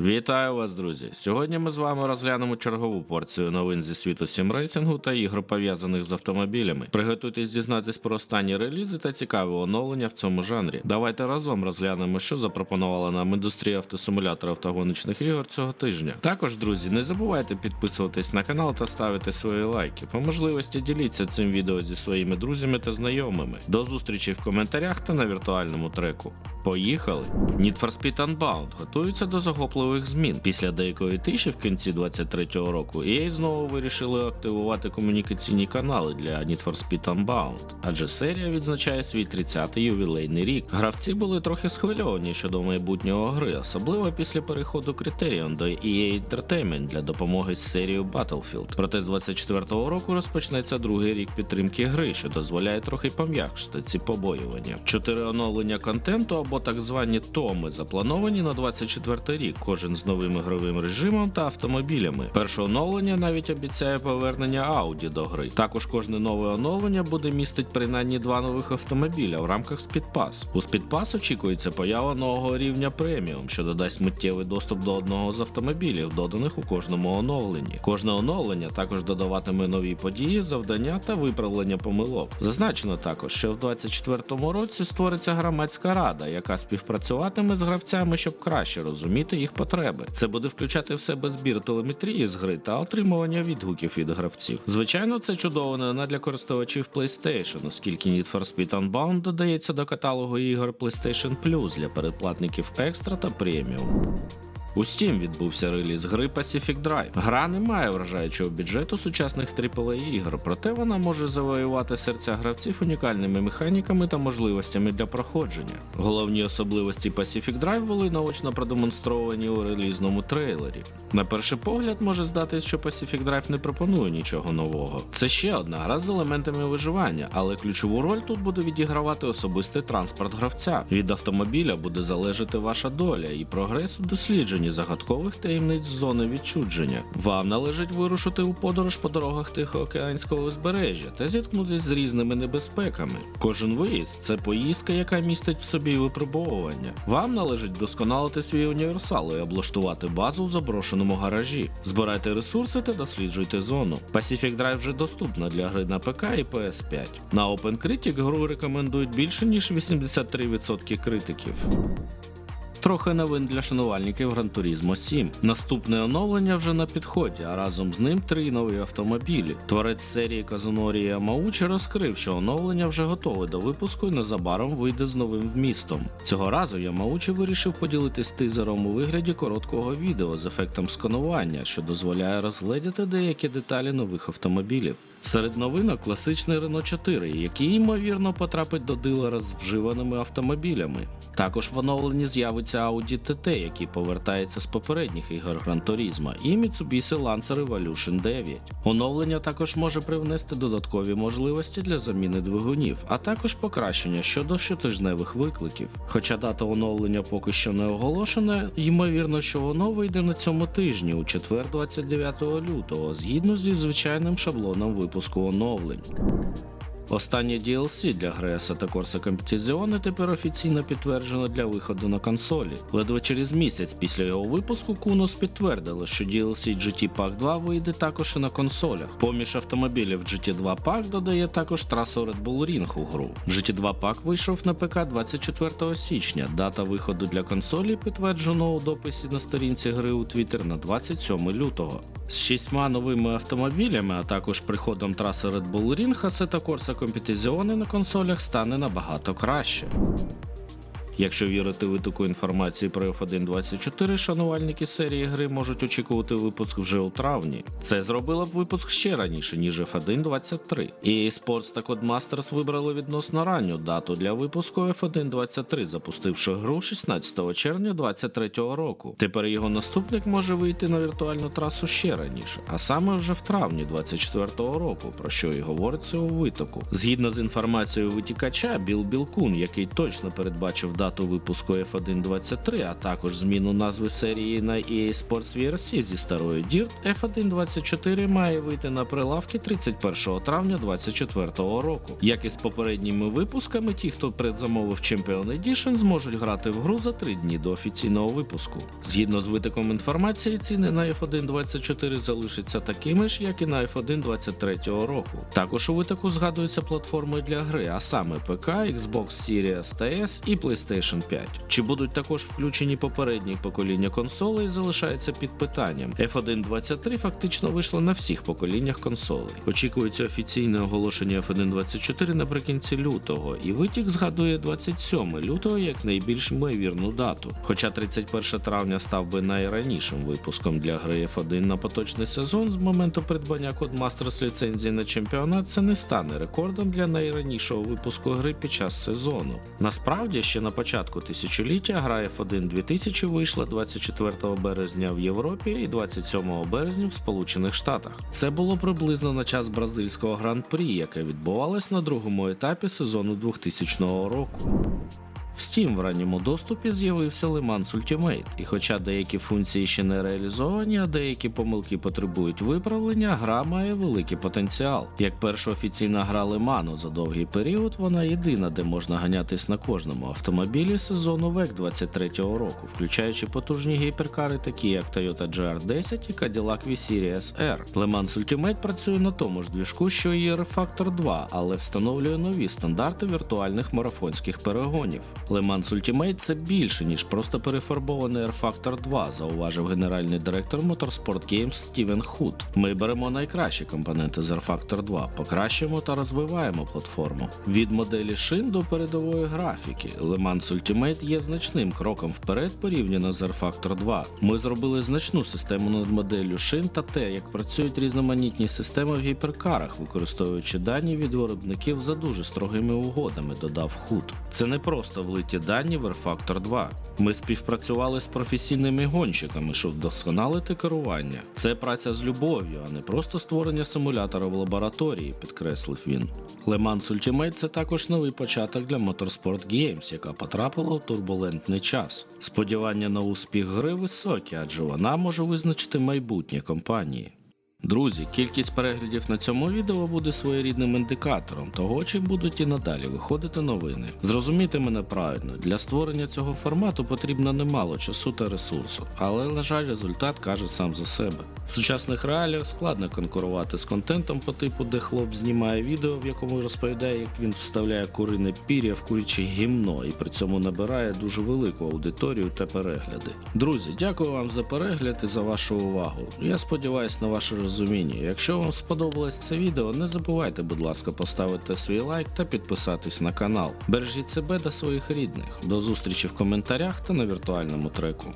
Вітаю вас, друзі! Сьогодні ми з вами розглянемо чергову порцію новин зі світу сімрейсингу та ігр пов'язаних з автомобілями. Приготуйтесь дізнатись про останні релізи та цікаві оновлення в цьому жанрі. Давайте разом розглянемо, що запропонувала нам індустрія автосимуляторів та гоночних ігор цього тижня. Також, друзі, не забувайте підписуватись на канал та ставити свої лайки. По можливості діліться цим відео зі своїми друзями та знайомими. До зустрічі в коментарях та на віртуальному треку. Поїхали! Need for Speed Unbound готується до захопливих змін. Після деякої тиші в кінці 23-го року EA знову вирішили активувати комунікаційні канали для Need for Speed Unbound, адже серія відзначає свій 30-й ювілейний рік. Гравці були трохи схвильовані щодо майбутнього гри, особливо після переходу Criterion до EA Entertainment для допомоги з серією Battlefield. Проте з 24-го року розпочнеться другий рік підтримки гри, що дозволяє трохи пом'якшити ці побоювання. Чотири оновлення контенту або так звані томи заплановані на 24 рік, кожен з новим ігровим режимом та автомобілями. Перше оновлення навіть обіцяє повернення Audi до гри. Також кожне нове оновлення буде містить принаймні два нових автомобіля в рамках Speed У Speed очікується поява нового рівня преміум, що додасть миттєвий доступ до одного з автомобілів, доданих у кожному оновленні. Кожне оновлення також додаватиме нові події, завдання та виправлення помилок. Зазначено також, що в 2024 році створиться громадська рада, яка співпрацюватиме з гравцями, щоб краще розуміти їх потреби. Це буде включати в себе збір телеметрії з гри та отримування відгуків від гравців. Звичайно, це чудова новина для користувачів PlayStation, оскільки Need for Speed Unbound додається до каталогу ігор PlayStation Plus для передплатників екстра та преміум. У Steam відбувся реліз гри Pacific Drive. Гра не має вражаючого бюджету сучасних AAA ігор, проте вона може завоювати серця гравців унікальними механіками та можливостями для проходження. Головні особливості Pacific Drive були наочно продемонстровані у релізному трейлері. На перший погляд може здатись, що Pacific Drive не пропонує нічого нового. Це ще одна гра з елементами виживання, але ключову роль тут буде відігравати особистий транспорт гравця. Від автомобіля буде залежати ваша доля і прогрес у дослідженні загадкових таємниць зони відчудження. Вам належить вирушити у подорож по дорогах Тихоокеанського узбережжя та зіткнутися з різними небезпеками. Кожен виїзд це поїздка, яка містить в собі випробовування. Вам належить вдосконалити свій універсал і облаштувати базу в заброшеному гаражі. Збирайте ресурси та досліджуйте зону. Pacific Drive вже доступна для гри на ПК і PS5. На OpenCritic гру рекомендують більше ніж 83% критиків. Трохи новин для шанувальників Turismo 7. Наступне оновлення вже на підході, а разом з ним три нові автомобілі. Творець серії Казунорі Ямаучі розкрив, що оновлення вже готове до випуску і незабаром вийде з новим вмістом. Цього разу Ямаучі вирішив поділитись тизером у вигляді короткого відео з ефектом сканування, що дозволяє розгледіти деякі деталі нових автомобілів. Серед новинок класичний Renault 4, який ймовірно потрапить до дилера з вживаними автомобілями. Також в оновленні з'явиться Audi TT, який повертається з попередніх ігор Turismo, і Mitsubishi Lancer Evolution 9. Оновлення також може привнести додаткові можливості для заміни двигунів, а також покращення щодо щотижневих викликів. Хоча дата оновлення поки що не оголошена, ймовірно, що воно вийде на цьому тижні, у четвер 29 лютого, згідно зі звичайним шаблоном випуску оновлень. Останнє DLC для гри Assetto Corsa Competizione тепер офіційно підтверджено для виходу на консолі. Ледве через місяць після його випуску Kunos підтвердили, що DLC GT Pack 2 вийде також і на консолях. Поміж автомобілів GT2 Pack додає також трасу Red Bull Ring у гру. GT2 Pack вийшов на ПК 24 січня. Дата виходу для консолі підтверджено у дописі на сторінці гри у Twitter на 27 лютого. З шістьма новими автомобілями, а також приходом траси Red Bull Ring, Assetto Corsa Competizione на консолях стане набагато краще. Якщо вірити витоку інформації про F1.24, шанувальники серії гри можуть очікувати випуск вже у травні. Це зробило б випуск ще раніше, ніж F1.23. EA Sports та Codemasters вибрали відносно ранню дату для випуску F1.23, запустивши гру 16 червня 2023 року. Тепер його наступник може вийти на віртуальну трасу ще раніше, а саме вже в травні 2024 року, про що і говориться у витоку. Згідно з інформацією витікача, Біл Білкун, який точно передбачив дату дату випуску F1 23, а також зміну назви серії на EA Sports VRC зі старої DIRT, F1 24 має вийти на прилавки 31 травня 2024 року. Як і з попередніми випусками, ті, хто предзамовив Champion Edition, зможуть грати в гру за три дні до офіційного випуску. Згідно з витоком інформації, ціни на F1 24 залишаться такими ж, як і на F1 23 року. Також у витоку згадуються платформи для гри, а саме ПК, Xbox Series S і PlayStation 5. Чи будуть також включені попередні покоління консолей, залишається під питанням. F1 23 фактично вийшла на всіх поколіннях консолей. Очікується офіційне оголошення F1 24 наприкінці лютого, і витік згадує 27 лютого як найбільш ймовірну дату. Хоча 31 травня став би найранішим випуском для гри F1 на поточний сезон з моменту придбання Codemasters ліцензії на чемпіонат, це не стане рекордом для найранішого випуску гри під час сезону. Насправді, ще на початку тисячоліття гра F1 2000 вийшла 24 березня в Європі і 27 березня в Сполучених Штатах. Це було приблизно на час бразильського гран-прі, яке відбувалось на другому етапі сезону 2000 року. В Steam в ранньому доступі з'явився Le Mans Ultimate, і хоча деякі функції ще не реалізовані, а деякі помилки потребують виправлення, гра має великий потенціал. Як перша офіційна гра Mans за довгий період, вона єдина, де можна ганятись на кожному автомобілі сезону VEC 23-го року, включаючи потужні гіперкари, такі як Toyota GR10 і Cadillac V-Series R. Le Mans Ultimate працює на тому ж двіжку, що і R-Factor 2, але встановлює нові стандарти віртуальних марафонських перегонів. Le Mans це більше, ніж просто перефарбований R-Factor 2, зауважив генеральний директор Motorsport Games Стівен Худ. Ми беремо найкращі компоненти з R-Factor 2, покращуємо та розвиваємо платформу. Від моделі шин до передової графіки. Le Mans є значним кроком вперед порівняно з R-Factor 2. Ми зробили значну систему над моделлю шин та те, як працюють різноманітні системи в гіперкарах, використовуючи дані від виробників за дуже строгими угодами, додав Худ. Це не просто влиті дані в R-Factor 2. Ми співпрацювали з професійними гонщиками, щоб вдосконалити керування. Це праця з любов'ю, а не просто створення симулятора в лабораторії, підкреслив він. Mans Ultimate – це також новий початок для Motorsport Games, яка потрапила у турбулентний час. Сподівання на успіх гри високі, адже вона може визначити майбутнє компанії. Друзі, кількість переглядів на цьому відео буде своєрідним індикатором того, чи будуть і надалі виходити новини. Зрозумійте мене правильно, для створення цього формату потрібно немало часу та ресурсу, але, на жаль, результат каже сам за себе. В сучасних реаліях складно конкурувати з контентом по типу, де хлоп знімає відео, в якому розповідає, як він вставляє курине пір'я в куряче гімно і при цьому набирає дуже велику аудиторію та перегляди. Друзі, дякую вам за перегляд і за вашу увагу. Я сподіваюся на ваше розуміння. Якщо вам сподобалось це відео, не забувайте, будь ласка, поставити свій лайк та підписатись на канал. Бережіть себе та своїх рідних. До зустрічі в коментарях та на віртуальному треку.